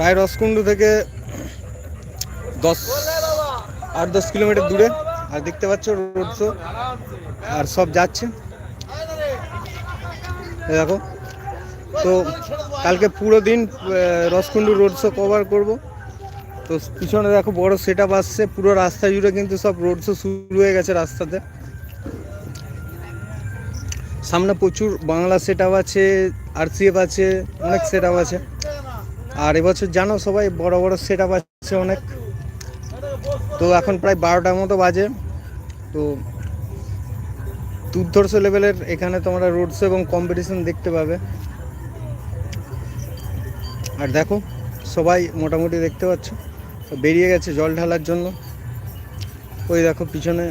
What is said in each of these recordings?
প্রায় রসকুণ্ডু থেকে দশ আট দশ কিলোমিটার দূরে। আর দেখতে পাচ্ছ রোড শো আর সব যাচ্ছে। দেখো। তো কালকে পুরো দিন রসকুণ্ডু রোড শো কভার করব। তো পিছনে দেখো বড় সেট আপ আসছে। পুরো রাস্তা জুড়ে কিন্তু সব রোড শো শুরু হয়ে গেছে রাস্তাতে। সামনে প্রচুর বাংলা সেট আছে আরসিএফ আছে, অনেক সেট আছে। আর এবছর জানো সবাই, বড় বড় সেট আপ আছে অনেক। তো এখন প্রায় বারোটার মতো বাজে। তো দুর্ধর্ষ লেভেলের এখানে তোমরা রোড শো এবং কম্পিটিশন দেখতে পাবে। আর দেখো, সবাই মোটামুটি দেখতে পাচ্ছ। বেরিয়ে গেছে জল ঢালার জন্য। ওই দেখো পিছনে।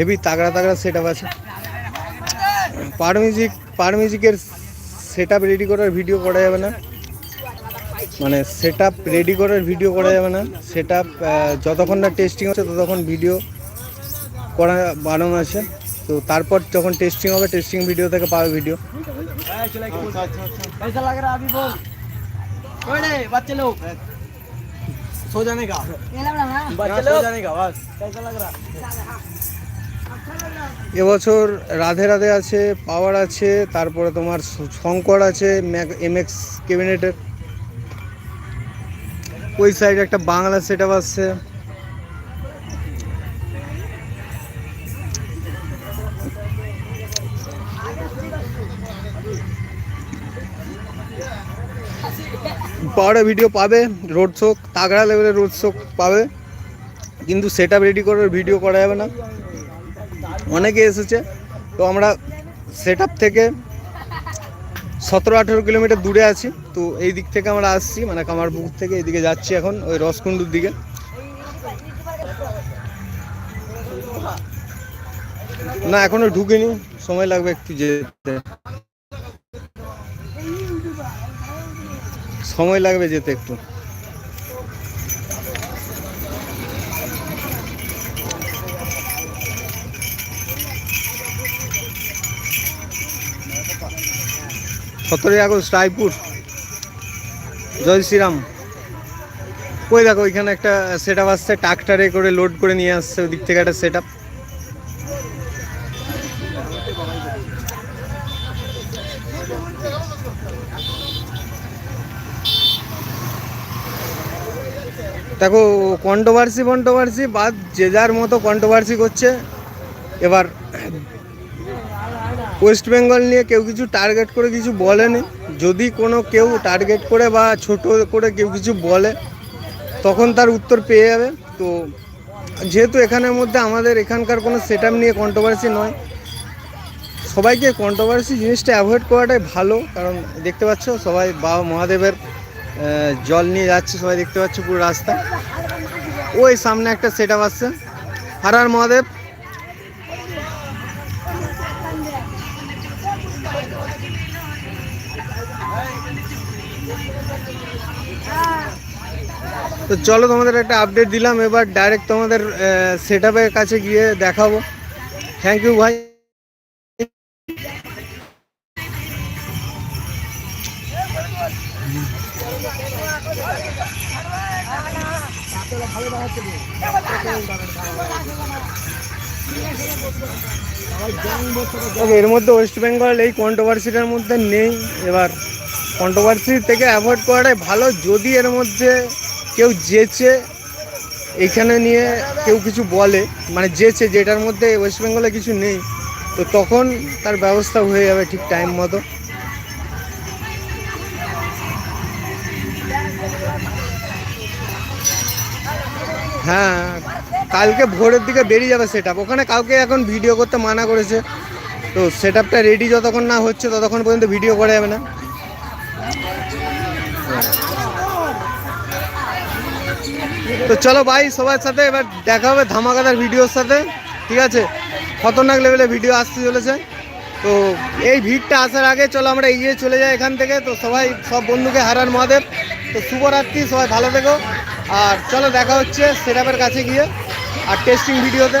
হেভি তাগড়া তাগড়া সেট আছে। পার মিউজিক পার মিউজিকের সেট আপ রেডি করার ভিডিও করা যাবে না। মানে সেট আপ রেডি করার ভিডিও করা যাবে না। সেট আপ যতক্ষণ না টেস্টিং হচ্ছে ততক্ষণ ভিডিও করা বানানো আছে। তো তারপর যখন টেস্টিং হবে টেস্টিং ভিডিও থেকে পাবে ভিডিও বাচ্চা লোক। বাস। এবছর রাধে রাধে আছে, পাওয়ার আছে, তারপরে তোমার শঙ্কর আছে এম এক্স ক্যাবিনেটের ওই সাইডে একটা বাংলা সেট আপ আসছে। পাওয়ারে ভিডিও পাবে রোড শোক তাগড়া লেভেলের রোড শোক পাবে। কিন্তু সেট রেডি করার ভিডিও করা যাবে না। অনেকে এসেছে। তো আমরা সেট থেকে সতেরো, আঠেরো কিলোমিটার দূরে আছি। তো এই দিক থেকে আমরা আসছি মানে কামারপুকুর থেকে এইদিকে যাচ্ছি এখন, ওই রসকুণ্ডুর দিকে। না, এখনও ঢুকিনি, সময় লাগবে একটু যেতে। সময় লাগবে যেতে একটু। সতেরোই আগস্ট, রায়পুর। জয় শ্রীরাম। ওই দেখো ওইখানে একটা সেট আপ আসছে ট্রাক্টারে করে লোড করে নিয়ে আসছে, ওদিক থেকে একটা সেট আপ দেখো কন্ট্রোভার্সি কন্ট্রোভার্সি বাদ যে যার মতো কন্ট্রোভার্সি করছে, এবার ওয়েস্ট বেঙ্গল নিয়ে কেউ কিছু টার্গেট করে কিছু বলেনি। যদি কোনো কেউ টার্গেট করে বা ছোট করে কেউ কিছু বলে, তখন তার উত্তর পেয়ে যাবে। তো যেহেতু এখানের মধ্যে আমাদের এখানকার কোনো সেট নিয়ে কন্ট্রোভার্সি নয়, সবাইকে কন্ট্রোভার্সি জিনিসটা অ্যাভয়েড করাটাই ভালো। কারণ দেখতে পাচ্ছ, সবাই বাবা মহাদেবের জল নিয়ে যাচ্ছে, সবাই দেখতে পাচ্ছ পুরো রাস্তা। ওই সামনে একটা সেট আসছে। হার হার মহাদেব তো চলো তোমাদের একটা আপডেট দিলাম, এবার ডাইরেক্ট তোমাদের সেট কাছে গিয়ে দেখাবো। থ্যাংক ইউ ভাই। এর মধ্যে ওয়েস্ট বেঙ্গল এই কন্ট্রোভার্সিটার মধ্যে নেই, এবার। কন্ট্রোভার্সি থেকে অ্যাভয়েড করাটাই ভালো। যদি এর মধ্যে কেউ যেচে, এখানে নিয়ে কেউ কিছু বলে মানে যেচে যেটার মধ্যে ওয়েস্ট বেঙ্গলে কিছু নেই, তো তখন তার ব্যবস্থা হয়ে যাবে ঠিক টাইম মতো। হ্যাঁ কালকে ভোরের দিকে বেরিয়ে যাবে সেট ওখানে কাউকে এখন ভিডিও করতে মানা করেছে। তো সেট রেডি যতক্ষণ না হচ্ছে, ততক্ষণ পর্যন্ত ভিডিও করা যাবে না। তো চলো ভাই, সবার সাথে এবার দেখা হবে ধামাকাদার ভিডিওর সাথে, ঠিক আছে? খতরনাক লেভেলে ভিডিও আসতে চলেছে। তো এই ভিড়টা আসার আগে চলো আমরা এগিয়ে চলে যাই এখান থেকে। তো সবাই, সব বন্ধুকে হারান মহাদেব। তো শুভরাত্রি, সবাই ভালো থেকো। আর চলো দেখা হচ্ছে সেটাপের কাছে গিয়ে আর টেস্টিং ভিডিওতে